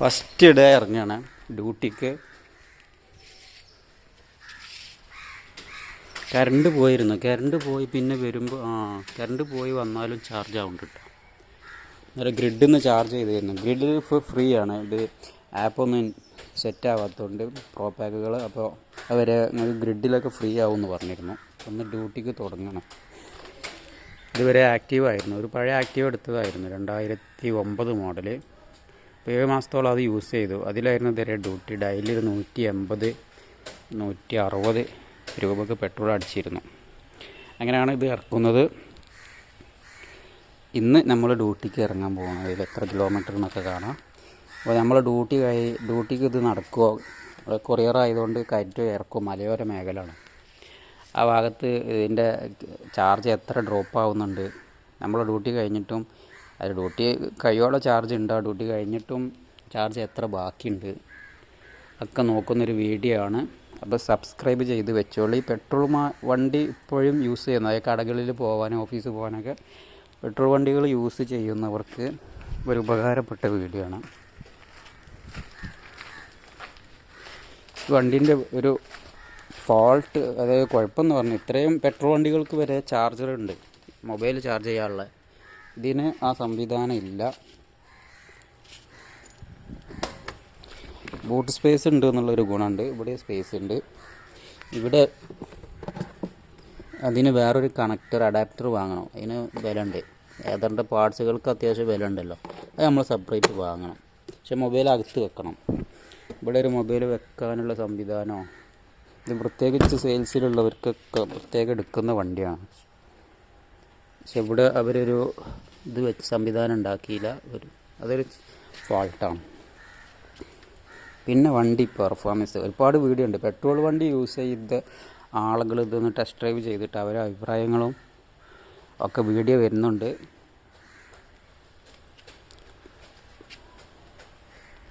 First day ഇറങ്ങുകയാണ് ഡ്യൂട്ടിക്ക്. Current പോയിരുന്നു. കറണ്ട് പോയി പിന്നെ വരുമ്പോൾ ആ കറണ്ട് പോയി വന്നാലും ചാർജ് ആവുന്നുണ്ട് കേട്ടോ അന്നേരം ഗ്രിഡിൽ നിന്ന് ചാർജ് ചെയ്ത് തരുന്നു ഗ്രിഡിൽ ഇപ്പോൾ ഫ്രീ ആണ്. ഇത് ആപ്പൊന്നും സെറ്റ് ആവാത്തതുകൊണ്ട് പ്രോ പാക്കുകൾ അപ്പോൾ അവരെ ഗ്രിഡിലൊക്കെ ഫ്രീ ആവുമെന്ന് പറഞ്ഞിരുന്നു. ഒന്ന് ഡ്യൂട്ടിക്ക് തുടങ്ങണം. ഇതുവരെ ആക്റ്റീവ് ആയിരുന്നു. ഒരു പഴയ ആക്റ്റീവ് എടുത്തതായിരുന്നു. രണ്ടായിരത്തി ഒമ്പത് മോഡൽ ഇപ്പോൾ ഏഴ് മാസത്തോളം അത് യൂസ് ചെയ്തു. അതിലായിരുന്നു ഇതുവരെ ഡ്യൂട്ടി ഡെയിലി ഒരു നൂറ്റി എൺപത് നൂറ്റി അറുപത് രൂപക്ക് പെട്രോൾ അടിച്ചിരുന്നു. അങ്ങനെയാണ് ഇത് ഇറക്കുന്നത്. ഇന്ന് നമ്മൾ ഡ്യൂട്ടിക്ക് ഇറങ്ങാൻ പോകുന്നത് ഇതിൽ എത്ര കിലോമീറ്റർ എന്നൊക്കെ കാണാം. അപ്പോൾ നമ്മൾ ഡ്യൂട്ടി കഴി ഡ്യൂട്ടിക്ക് ഇത് നടക്കുമോ കൊറിയർ ആയതുകൊണ്ട് കയറ്റോ ഇറക്കും മലയോര മേഖലയാണ്. ആ ഭാഗത്ത് ഇതിന്റെ ചാർജ് എത്ര ഡ്രോപ്പ് ആവുന്നുണ്ട്? നമ്മൾ ഡ്യൂട്ടി കഴിഞ്ഞിട്ടും അത് ഡ്യൂട്ടി കഴിയോളം ചാർജ് ഉണ്ട്. ആ ഡ്യൂട്ടി കഴിഞ്ഞിട്ടും ചാർജ് എത്ര ബാക്കിയുണ്ട്? ഒക്കെ നോക്കുന്നൊരു വീഡിയോ ആണ്. അപ്പോൾ സബ്സ്ക്രൈബ് ചെയ്ത് വെച്ചോളൂ. ഈ പെട്രോൾ വണ്ടി ഇപ്പോഴും യൂസ് ചെയ്യുന്ന അതായത് കടകളിൽ പോകാനും ഓഫീസിൽ പോകാനൊക്കെ പെട്രോൾ വണ്ടികൾ യൂസ് ചെയ്യുന്നവർക്ക് ഒരു ഉപകാരപ്പെട്ട വീഡിയോ ആണ്. വണ്ടീന്റെ ഒരു ഫോൾട്ട് അതായത് കുഴപ്പമെന്ന് പറഞ്ഞു ഇത്രയും പെട്രോൾ വണ്ടികൾക്ക് വരെ ചാർജറുണ്ട് മൊബൈൽ ചാർജ് ചെയ്യാനുള്ള. ഇതിന് ആ സംവിധാനം ഇല്ല. ബൂട്ട് സ്പേസ് ഉണ്ട് എന്നുള്ളൊരു ഗുണമുണ്ട്. ഇവിടെ സ്പേസ് ഉണ്ട്. ഇവിടെ അതിന് വേറൊരു കണക്ടർ അഡാപ്റ്റർ വാങ്ങണം. അതിന് വില ഉണ്ട് ഏതാണ്ട് പാർട്സുകൾക്ക് അത്യാവശ്യം വില ഉണ്ടല്ലോ അത് നമ്മൾ സെപ്പറേറ്റ് വാങ്ങണം. പക്ഷെ മൊബൈൽ അകത്ത് വെക്കണം. ഇവിടെ ഒരു മൊബൈൽ വെക്കാനുള്ള സംവിധാനമോ ഇത് പ്രത്യേകിച്ച് സെയിൽസിലുള്ളവർക്കൊക്കെ പ്രത്യേകം എടുക്കുന്ന വണ്ടിയാണ്. പക്ഷെ ഇവിടെ അവരൊരു ഇത് വെച്ച് സംവിധാനം ഉണ്ടാക്കിയില്ല. ഒരു അതൊരു ഫാൾട്ടാണ് പിന്നെ വണ്ടി പെർഫോമൻസ് ഒരുപാട് വീഡിയോ ഉണ്ട്. പെട്രോൾ വണ്ടി യൂസ് ചെയ്ത ആളുകൾ ഇതൊന്ന് ടെസ്റ്റ് ഡ്രൈവ് ചെയ്തിട്ട് അവരുടെ അഭിപ്രായങ്ങളും ഒക്കെ വീഡിയോ വരുന്നുണ്ട്.